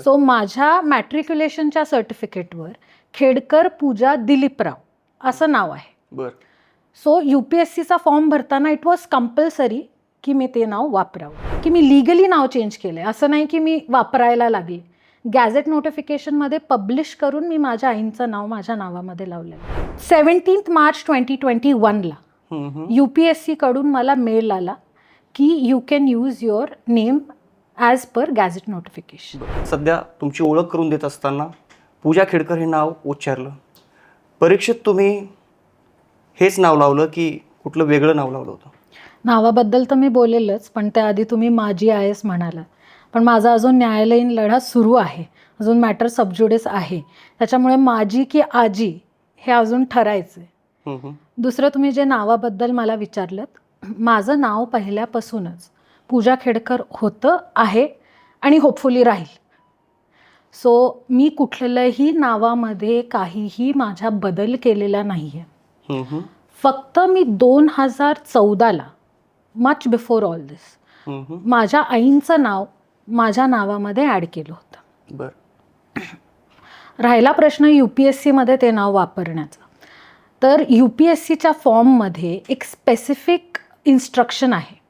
So माझ्या मॅट्रिक्युलेशनच्या सर्टिफिकेटवर खेडकर पूजा दिलीपराव असं नाव आहे. सो यू पी एस सीचा फॉर्म भरताना इट वॉज कंपल्सरी की मी ते नाव वापरावं. की मी लिगली नाव चेंज केलं आहे असं नाही की मी वापरायला लागले. गॅझेट नोटिफिकेशनमध्ये पब्लिश करून मी माझ्या आईंचं नाव माझ्या नावामध्ये लावलेलं सेवन्टीन्थ मार्च ट्वेंटी ट्वेंटी वनला. यू पी एस सीकडून मला मेल आला की you can use your name as per gazette notification. सध्या तुमची ओळख करून देत असताना पूजा खेडकर हे नाव उच्चारलं. परीक्षेत तुम्ही हेच नाव लावलं की कुठलं वेगळं नाव लावलं होतं? नावाबद्दल तर मी बोलेलच पण त्याआधी तुम्ही माझी आय एस म्हणाला पण माझा अजून न्यायालयीन लढा सुरू आहे. अजून मॅटर सबज्युडिस आहे. त्याच्यामुळे माझी की आजी हे अजून ठरायचं आहे. दुसरं तुम्ही जे नावाबद्दल मला विचारलं माझं नाव पहिल्यापासूनच. पूजा खेडकर होतं आहे आणि होपफुली राहील. सो मी कुठल्याही नावामध्ये काहीही माझ्या बदल केलेला नाही आहे. फक्त मी दोन हजार चौदाला मच बिफोर ऑल दिस. माझ्या आईंचं नाव माझ्या नावामध्ये ॲड केलं होतं. बर. राहिला प्रश्न यू पी एस सीमध्ये ते नाव वापरण्याचा. तर यू पी एस सीच्या फॉर्ममध्ये एक स्पेसिफिक इन्स्ट्रक्शन आहे.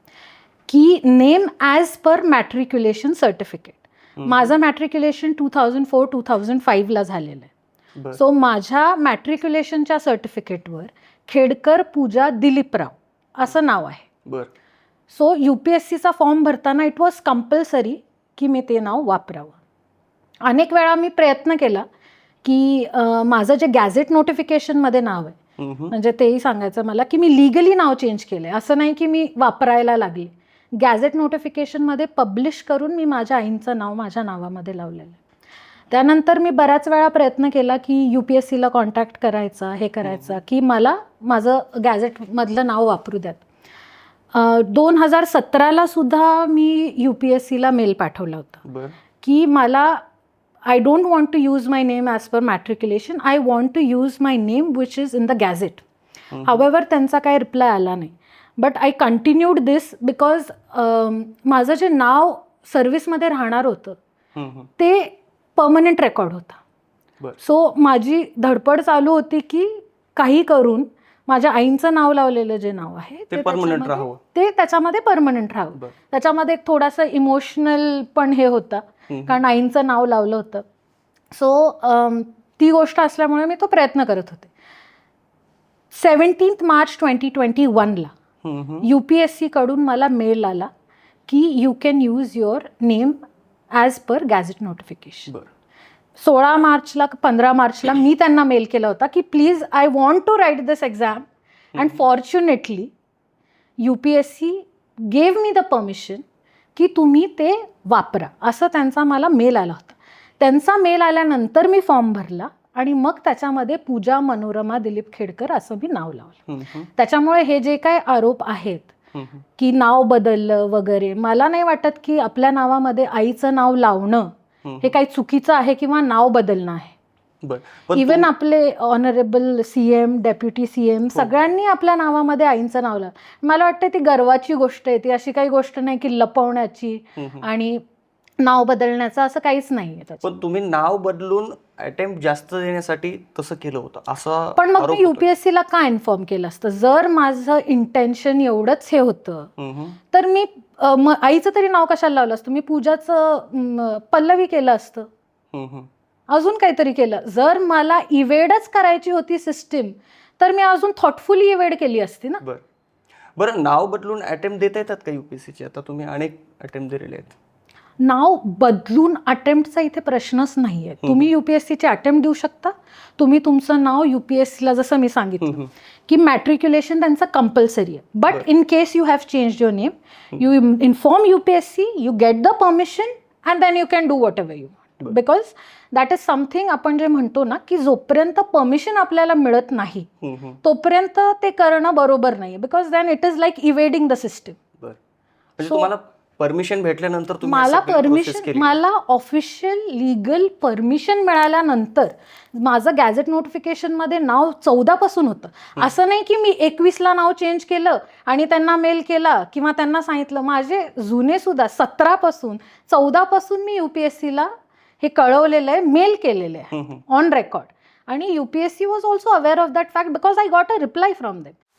की name as per matriculation certificate. माझं matriculation two thousand four two thousand फाईव्हला झालेलं आहे. सो माझ्या मॅट्रिक्युलेशनच्या सर्टिफिकेटवर खेडकर पूजा दिलीपराव असं नाव आहे. सो यू पी एस सीचा फॉर्म भरताना इट वॉज कंपल्सरी की मी ते नाव वापरावं. अनेक वेळा मी प्रयत्न केला की माझं जे गॅझेट नोटिफिकेशनमध्ये नाव आहे. म्हणजे तेही सांगायचं मला की मी लिगली नाव चेंज केलं आहे असं नाही की मी वापरायला लागले. गॅझेट नोटिफिकेशनमध्ये पब्लिश करून मी माझ्या आईंचं नाव माझ्या नावामध्ये लावलेलं आहे. त्यानंतर मी बऱ्याच वेळा प्रयत्न केला की यू पी एस सीला कॉन्टॅक्ट करायचा हे करायचा की मला माझं गॅझेटमधलं नाव वापरू द्यात. दोन हजार सतराला सुद्धा मी यू पी एस सीला मेल पाठवला होता. की मला I don't want to use my name as per matriculation I want to use my name which is in the gazette. However त्यांचा काही रिप्लाय आला नाही. But I continued this because माझं जे नाव सर्व्हिसमध्ये राहणार होतं. ते परमनंट रेकॉर्ड होता. सो माझी धडपड चालू होती की काही करून माझ्या आईंचं नाव लावलेलं जे नाव आहे ते परमनंट राहावं ते त्याच्यामध्ये परमनंट राहावं त्याच्यामध्ये एक थोडासा इमोशनल पण हे होता. कारण आईंचं नाव लावलं होतं सो ती गोष्ट असल्यामुळे मी तो प्रयत्न करत होते सेवन्टीन्थ मार्च ट्वेंटी ट्वेंटी वनला. यू पी एस सीकडून मला मेल आला की you can use your name as per gazette notification सोळा मार्चला पंधरा मार्चला मी त्यांना मेल केला होता की please I want to write this exam and fortunately U P S C gave me the permission की तुम्ही ते वापरा. असं त्यांचा मला मेल आला होता. त्यांचा मेल आल्यानंतर मी फॉर्म भरला. आणि मग त्याच्यामध्ये पूजा मनोरमा दिलीप खेडकर असं मी नाव लावलं. त्याच्यामुळे हे जे काय आरोप आहेत. की नाव बदललं वगैरे मला नाही वाटत की आपल्या नावामध्ये आईचं नाव लावणं. हे काही चुकीचं आहे किंवा नाव बदलणं आहे इवन आपले honourable C M deputy C M सगळ्यांनी आपल्या नावामध्ये आईंचं नाव लावलं मला वाटतं ती गर्वाची गोष्ट आहे ती अशी काही गोष्ट नाही की लपवण्याची. आणि नाव बदलण्याचं असं काहीच नाही आहे त्याच्यात पण तुम्ही नाव बदलून अटेम्प्ट जास्त देण्यासाठी तसं केलं होतं. असं पण मग मी होतोय. युपीएससीला का इन्फॉर्म केलं असतं? जर माझं इंटेन्शन एवढंच हे होतं. तर मी आईचं तरी नाव कशाला लावलं असतं? मी पूजाचं पल्लवी केलं असतं. अजून काहीतरी केलं. जर मला इवेडच करायची होती सिस्टीम तर मी अजून थॉटफुली इवेड केली असती ना? बर. बरं नाव बदलून अटेम्प्ट देता येतात का युपीएससीचे आता तुम्ही अनेक अटेम्प्ट दिलेले आहेत. नाव बदलून अटेम्प्टचा इथे प्रश्नच नाही आहे तुम्ही यू पी एस सीचे अटेम्प्ट देऊ शकता. तुम्ही तुमचं नाव यू पी एस सीला जसं मी सांगितलं की मॅट्रिक्युलेशन त्यांचं कंपल्सरी आहे. But. In case you have change your name you inform U P S C you get the permission and then you can do whatever you. Because that is something आपण जे म्हणतो ना की जोपर्यंत permission आपल्याला मिळत नाही. तोपर्यंत ते करणं बरोबर नाही because than it is like evading the system तुम्हाला परमिशन भेटल्यानंतर तुम्ही मला process परमिशन केली. मला ऑफिशियल लिगल परमिशन मिळाल्यानंतर माझं गॅझेट नोटिफिकेशनमध्ये नाव चौदापासून होतं. असं नाही की मी एकवीसला नाव चेंज केलं आणि त्यांना मेल केला किंवा त्यांना सांगितलं. माझे जुने सुद्धा सतरापासून चौदापासून मी यू पी एस सीला हे कळवलेलं आहे मेल केलेलं आहे हम्म, हम्म. ऑन रेकॉर्ड आणि UPSC was also aware of that fact because I got a reply from them